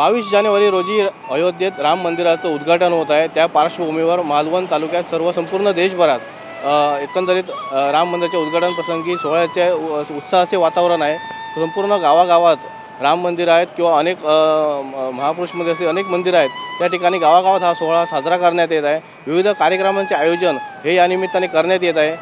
बावीस जानेवारी रोजी अयोध्येत राम मंदिराचं उद्घाटन होत आहे. त्या पार्श्वभूमीवर मालवण तालुक्यात सर्व संपूर्ण देशभरात एकंदरीत राम मंदिराच्या उद्घाटन प्रसंगी सोहळ्याचे उत्साहाचे वातावरण आहे. संपूर्ण गावागावात राम मंदिर आहेत किंवा अनेक महापुरुषमध्ये असे अनेक मंदिरं आहेत. त्या ठिकाणी गावागावात हा सोहळा साजरा करण्यात येत आहे. विविध कार्यक्रमांचे आयोजन हे या निमित्ताने करण्यात येत आहे.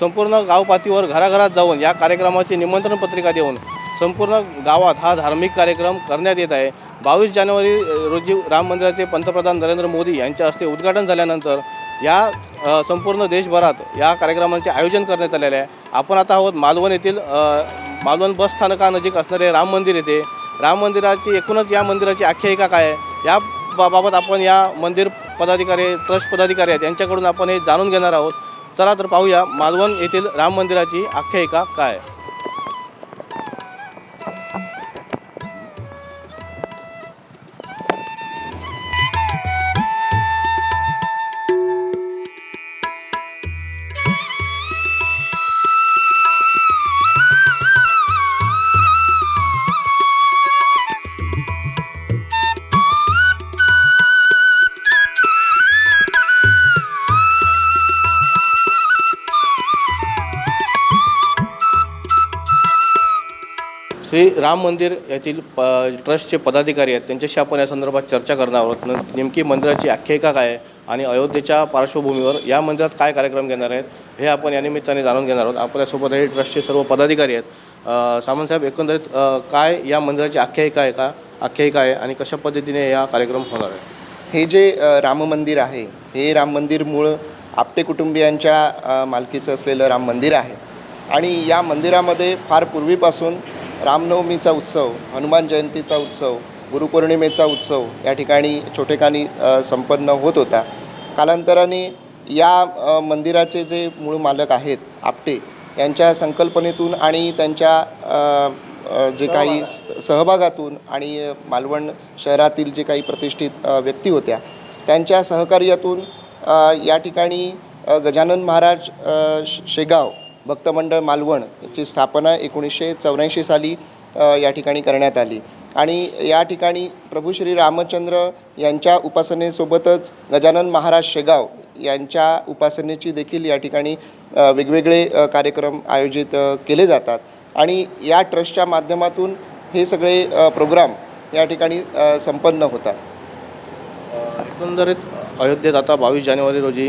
संपूर्ण गावपातीवर घराघरात जाऊन या कार्यक्रमाची निमंत्रण पत्रिका देऊन संपूर्ण गावात हा धार्मिक कार्यक्रम करण्यात येत आहे. बावीस जानेवारी रोजी राम मंदिराचे पंतप्रधान नरेंद्र मोदी यांच्या हस्ते उद्घाटन झाल्यानंतर या संपूर्ण देशभरात या कार्यक्रमांचे आयोजन करण्यात आलेले आहे. आपण आता आहोत मालवण येथील मालवण बस स्थानकानजीक असणारे राम मंदिर येथे. राम मंदिराची एकूणच या मंदिराची आख्यायिका काय आहे? या बा- बाबत आपण या मंदिर पदाधिकारी ट्रस्ट पदाधिकारी आहेत यांच्याकडून आपण हे जाणून घेणार आहोत. चला तर पाहूया मालवण येथील राम मंदिराची आख्यायिका काय आहे. श्री राम मंदिर येथील प ट्रस्टचे पदाधिकारी आहेत. त्यांच्याशी आपण या संदर्भात चर्चा करणार आहोत. न- नेमकी मंदिराची आख्यायिका काय आहे आणि अयोध्येच्या पार्श्वभूमीवर या मंदिरात काय कार्यक्रम घेणार आहेत हे आपण या निमित्ताने जाणून घेणार आहोत. आपल्यासोबत हे ट्रस्टचे सर्व पदाधिकारी आहेत. सामंतसाहेब एकंदरीत काय या मंदिराची आख्यायिका आहे का? आख्यायिका आहे आणि कशा पद्धतीने या कार्यक्रम होणार आहे? हे जे राम मंदिर आहे हे राम मंदिर मूळ आपटे कुटुंबियांच्या मालकीचं असलेलं राम मंदिर आहे. आणि या मंदिरामध्ये फार पूर्वीपासून रामनवमीचा उत्सव हनुमान जयंतीचा उत्सव गुरुपौर्णिमेचा उत्सव या ठिकाणी छोटेखानी संपन्न होत होता. कालांतराने या मंदिराचे जे मूळ मालक आहेत आपटे यांच्या संकल्पनेतून आणि त्यांच्या जे काही सहभागातून आणि मालवण शहरातील जे काही प्रतिष्ठित व्यक्ती होत्या त्यांच्या सहकार्यातून या ठिकाणी गजानन महाराज शेगाव भक्तमंडळ मालवण याची स्थापना एकोणीसशे चौऱ्याऐंशी साली या ठिकाणी करण्यात आली. आणि या ठिकाणी प्रभू श्री रामचंद्र यांच्या उपासनेसोबतच गजानन महाराज शेगाव यांच्या उपासनेची देखील या ठिकाणी वेगवेगळे कार्यक्रम आयोजित केले जातात. आणि या ट्रस्टच्या माध्यमातून हे सगळे प्रोग्राम या ठिकाणी संपन्न होतात. एकंदरीत अयोध्येत आता बावीस जानेवारी रोजी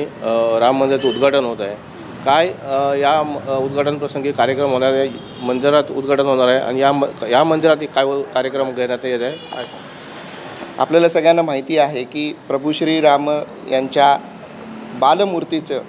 राम मंदिराचं उद्घाटन होत आहे. काय या उद्घाटनप्रसंगी उद्घाटन प्रसंगी कार्यक्रम होणार आहे मंदिरात उद्घाटन होणार आहे आणि या म या मंदिरात काय कार्यक्रम घेण्यात येत आहे? आपल्याला सगळ्यांना माहिती आहे की प्रभू श्री राम यांच्या बालमूर्तीचं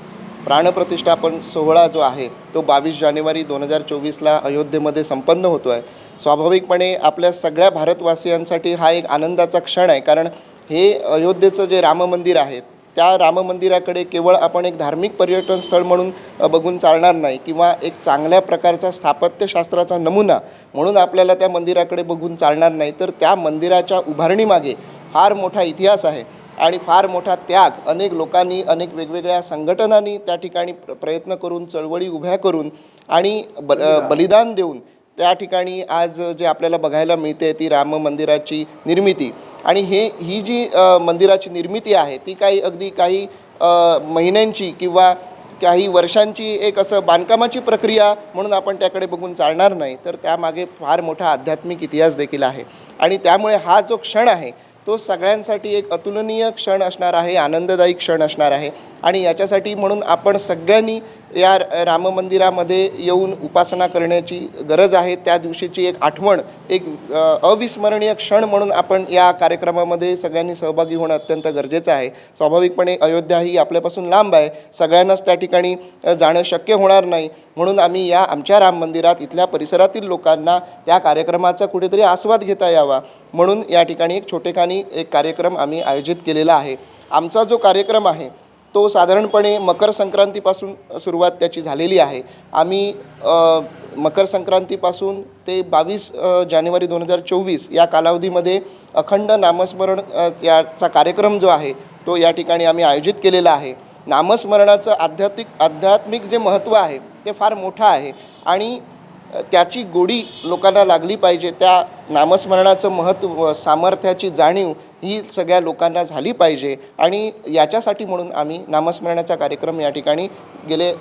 प्राणप्रतिष्ठापन सोहळा जो आहे तो बावीस जानेवारी दोन हजार चोवीसला अयोध्येमध्ये संपन्न होतो आहे स्वाभाविकपणे आपल्या सगळ्या भारतवासियांसाठी हा एक आनंदाचा क्षण आहे कारण हे अयोध्येचं जे राम मंदिर आहे त्या राम मंदिराकडे केवळ आपण एक धार्मिक पर्यटन स्थळ म्हणून बघून चालणार नाही किंवा एक चांगल्या प्रकारचा स्थापत्यशास्त्राचा नमुना म्हणून आपल्याला त्या मंदिराकडे बघून चालणार नाही तर त्या मंदिराच्या उभारणीमागे फार मोठा इतिहास आहे. आणि फार मोठा त्याग अनेक लोकांनी अनेक वेगवेगळ्या संघटनांनी त्या ठिकाणी प्रयत्न करून चळवळी उभ्या करून आणि ब बलिदान देऊन त्या ठिकाणी आज जे आपल्याला बघायला मिळते ती राम मंदिराची निर्मिती. आणि हे ही जी मंदिराची निर्मिती आहे ती काही अगदी काही महिन्यांची किंवा काही वर्षांची एक असं बांधकामाची प्रक्रिया म्हणून आपण त्याकडे बघून चालणार नाही तर त्यामागे फार मोठा आध्यात्मिक इतिहास देखील आहे. आणि त्यामुळे हा जो क्षण आहे तो सगळ्यांसाठी एक अतुलनीय क्षण असणार आहे आनंददायी क्षण असणार आहे. आणि याच्यासाठी म्हणून आपण सगळ्यांनी या राम मंदिरामध्ये येऊन उपासना करण्याची गरज आहे. त्या दिवशीची एक आठवण एक अविस्मरणीय क्षण म्हणून आपण या कार्यक्रमामध्ये सगळ्यांनी सहभागी होणं अत्यंत गरजेचं आहे. स्वाभाविकपणे अयोध्या ही आपल्यापासून लांब आहे. सगळ्यांनाच त्या ठिकाणी जाणं शक्य होणार नाही. म्हणून आम्ही या आमच्या राम मंदिरात इथल्या परिसरातील लोकांना त्या कार्यक्रमाचा कुठेतरी आस्वाद घेता यावा. म्हणून या ठिकाणी एक छोटेखानी एक कार्यक्रम आम्ही आयोजित केलेला आहे. आमचा जो कार्यक्रम आहे तो साधारणपणे मकर संक्रांतीपासून सुरुवात त्याची झालेली आहे. आम्ही मकर संक्रांतीपासून ते बावीस जानेवारी दोन हजार चोवीस या कालावधीमध्ये अखंड नामस्मरण याचा कार्यक्रम जो आहे तो या ठिकाणी आम्ही आयोजित केलेला आहे. नामस्मरणाचं आध्यात्मिक आध्यात्मिक जे महत्त्व आहे ते फार मोठं आहे आणि त्याची गोडी लोकांना लागली पाहिजे. त्या नामस्मरणाचं महत्त्व सामर्थ्याची जाणीव ही सगळ्या लोकांना झाली पाहिजे. आणि याच्यासाठी म्हणून आम्ही नामस्मरणाचा कार्यक्रम या ठिकाणी गेले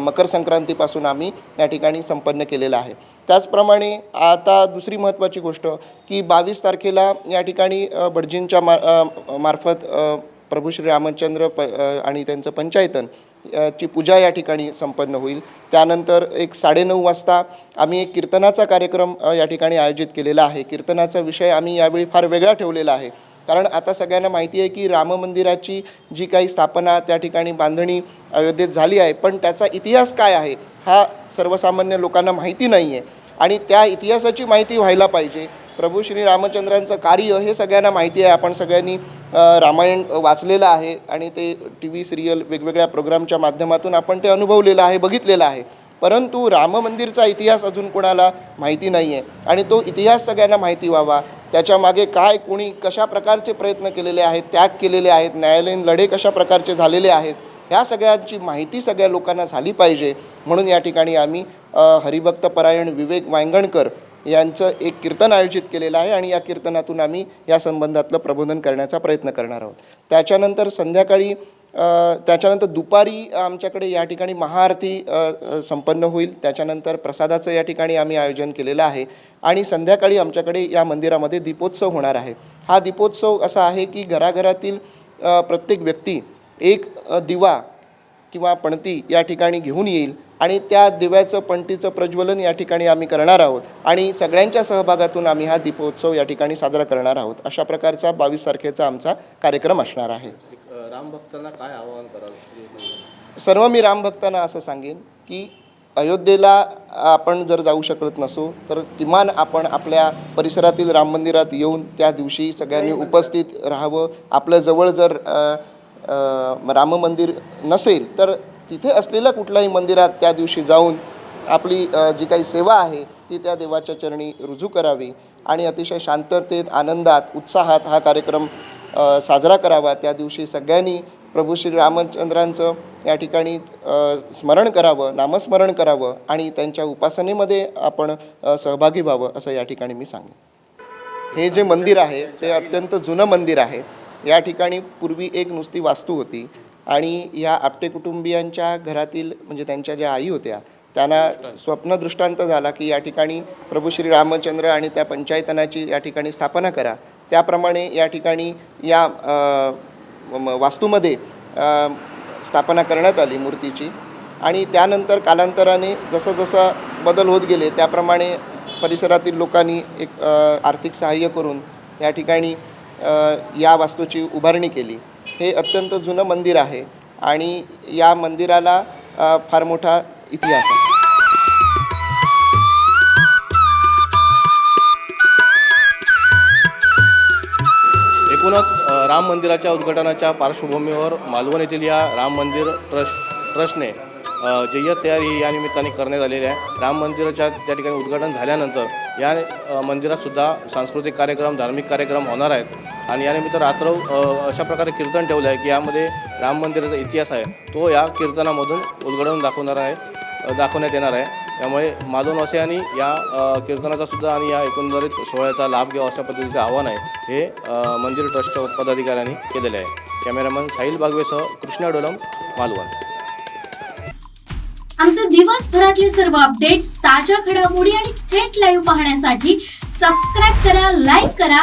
मकर संक्रांतीपासून आम्ही या ठिकाणी संपन्न केलेला आहे. त्याचप्रमाणे आता दुसरी महत्त्वाची गोष्ट की बावीस तारखेला या ठिकाणी भटजींच्या मा मार्फत प्रभू श्री रामचंद्र प आणि त्यांचं पंचायतन ची पूजा या ठिकाणी संपन्न होईल. त्यानंतर एक साडेनऊ वाजता आम्ही एक कीर्तनाचा कार्यक्रम या ठिकाणी आयोजित केलेला आहे. कीर्तनाचा विषय आम्ही यावेळी फार वेगळा ठेवलेला आहे. कारण आता सगळ्यांना माहिती आहे की राम मंदिराची जी काही स्थापना त्या ठिकाणी बांधणी अयोध्येत झाली आहे. पण त्याचा इतिहास काय आहे हा सर्वसामान्य लोकांना माहिती नाही आहे आणि त्या इतिहासाची माहिती व्हायला पाहिजे. प्रभू श्री रामचंद्रांचं कार्य हे सगळ्यांना माहिती आहे. आपण सगळ्यांनी रामायण वाचलेलं आहे आणि ते टी व्ही सिरियल वेगवेगळ्या प्रोग्रामच्या माध्यमातून आपण ते अनुभवलेलं आहे बघितलेलं आहे. परंतु राम मंदिरचा इतिहास अजून कोणाला माहिती नाही आहे आणि तो इतिहास सगळ्यांना माहिती व्हावा. त्याच्यामागे काय कोणी कशा प्रकारचे प्रयत्न केलेले आहेत त्याग केलेले आहेत न्यायालयीन लढे कशा प्रकारचे झालेले आहेत ह्या सगळ्यांची माहिती सगळ्या लोकांना झाली पाहिजे. म्हणून या ठिकाणी आम्ही हरिभक्त परायण विवेक वांगणकर यांचं एक कीर्तन आयोजित केलेलं आहे आणि या कीर्तनातून आम्ही या संबंधातलं प्रबोधन करण्याचा प्रयत्न करणार आहोत. त्याच्यानंतर संध्याकाळी त्याच्यानंतर दुपारी आमच्याकडे या ठिकाणी महाआरती संपन्न होईल. त्याच्यानंतर प्रसादाचं या ठिकाणी आम्ही आयोजन केलेलं आहे. आणि संध्याकाळी आमच्याकडे या मंदिरामध्ये दीपोत्सव होणार आहे. हा दीपोत्सव असा आहे की घराघरातील प्रत्येक व्यक्ती एक दिवा किंवा पणती या ठिकाणी घेऊन येईल. आणि त्या दिव्याचं पणतीचं प्रज्वलन या ठिकाणी आम्ही करणार आहोत. आणि सगळ्यांच्या सहभागातून आम्ही हा दीपोत्सव या ठिकाणी साजरा करणार आहोत. अशा प्रकारचा बावीस तारखेचा आमचा कार्यक्रम असणार आहे. अ, राम भक्तांना काय आवाहन कराल? सर्व मी रामभक्तांना असं सांगेन की अयोध्येला आपण जर जाऊ शकत नसो तर किमान आपण आपल्या परिसरातील राम मंदिरात येऊन त्या दिवशी सगळ्यांनी उपस्थित राहावं. आपल्या जवळ जर राम मंदिर नसेल तर तिथे असलेल्या कुठल्याही मंदिरात त्या दिवशी जाऊन आपली जी काही सेवा आहे ती त्या देवाच्या चरणी रुजू करावी आणि अतिशय शांततेत आनंदात उत्साहात हा कार्यक्रम साजरा करावा. त्या दिवशी सगळ्यांनी प्रभू श्री रामचंद्रांचं या ठिकाणी स्मरण करावं नामस्मरण करावं आणि त्यांच्या उपासनेमध्ये आपण सहभागी व्हावं असं या ठिकाणी मी सांगेन. हे जे मंदिर आहे ते अत्यंत जुनं मंदिर आहे. या ठिकाणी पूर्वी एक नुसती वास्तू होती. आणि या आपटे कुटुंबियांच्या घरातील म्हणजे त्यांच्या ज्या आई होत्या त्यांना स्वप्नदृष्टांत झाला की या ठिकाणी प्रभू श्री रामचंद्र आणि त्या पंचायतनाची या ठिकाणी स्थापना करा. त्याप्रमाणे या ठिकाणी या वास्तूमध्ये स्थापना करण्यात आली मूर्तीची. आणि त्यानंतर कालांतराने जसं जसं बदल होत गेले त्याप्रमाणे परिसरातील लोकांनी एक आर्थिक सहाय्य करून या ठिकाणी या वास्तूची उभारणी केली. हे अत्यंत जुनं मंदिर आहे आणि या मंदिराला फार मोठा इतिहास आहे. एकूणच राम मंदिराच्या उद्घाटनाच्या पार्श्वभूमीवर मालवण येथील या राम मंदिर ट्रस्ट ट्रस्टने जय्यत तयारी या निमित्ताने करण्यात आलेली आहे. राम मंदिराच्या त्या ठिकाणी उद्घाटन झाल्यानंतर या मंदिरातसुद्धा सांस्कृतिक कार्यक्रम धार्मिक कार्यक्रम होणार आहेत. आणि यानिमित्त रात्र अशा प्रकारे कीर्तन ठेवलं आहे की यामध्ये राम मंदिराचा इतिहास आहे. तो या कीर्तनामधून उलगडून दाखवणार आहे दाखवण्यात येणार आहे. त्यामुळे मालवणवासियांनी या कीर्तनाचा सुद्धा आणि या एकंदरीत सोहळ्याचा लाभ घ्यावा अशा पद्धतीचं आव्हान आहे. हे मंदिर ट्रस्टच्या पदाधिकाऱ्यांनी केलेले आहे. कॅमेरामन साहिल बागवेसह कृष्णा डोलम मालवण. आमचे दिवसभरातले सर्व अपडेट्स ताज्या घडामोडी आणि थेट लाईव्ह पाहण्यासाठी सबस्क्राईब करा लाईक करा